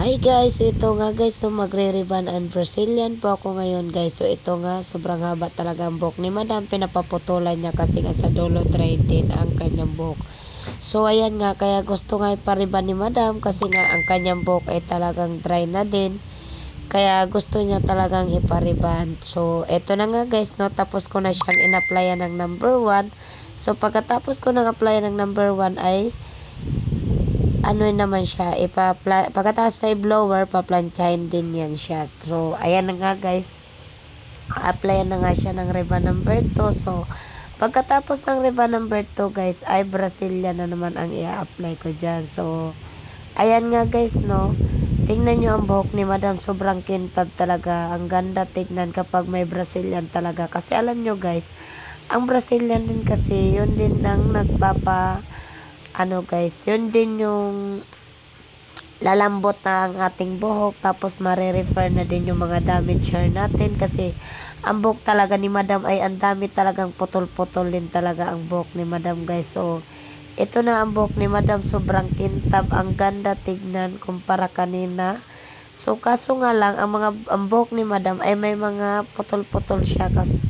Hi guys, so ito nga guys, no, magre-ribbon and Brazilian po ako ngayon guys. So ito nga, sobrang haba talaga ang buhok ni Madam. Pinapaputulan niya kasi nga sa dulo din ang kanyang buhok. So ayan nga, kaya gusto nga ipariban ni Madam kasi nga ang kanyang buhok ay talagang dry na din. Kaya gusto niya talagang ipariban. So ito na nga guys, no, tapos ko na siyang in-applyan ng number 1. So pagkatapos ko nang applyan ng number 1 ay ano naman siya, ipa pagkatapos sa blower, paplansyahin din yan siya. So, ayan na nga guys, apply na nga siya ng Reba number 2. So, pagkatapos ng Reba number 2 guys, ay Brazilian na naman ang i-apply ko dyan. So, ayan nga guys, no, tingnan nyo ang buhok ni Madam, sobrang kintab talaga. Ang ganda tignan kapag may Brazilian talaga. Kasi alam nyo guys, ang Brazilian din kasi, yun din ang nagpapa ano guys, yun din yung lalambot na ang ating buhok tapos mare-refer na din yung mga damage hair natin kasi ang buhok talaga ni madam ay ang dami talagang putol-putol din talaga ang buhok ni madam guys. So ito na ang buhok ni madam sobrang kintab ang ganda tignan kumpara kanina. So kaso nga lang ang mga ang buhok ni madam ay may mga putol-putol siya kasi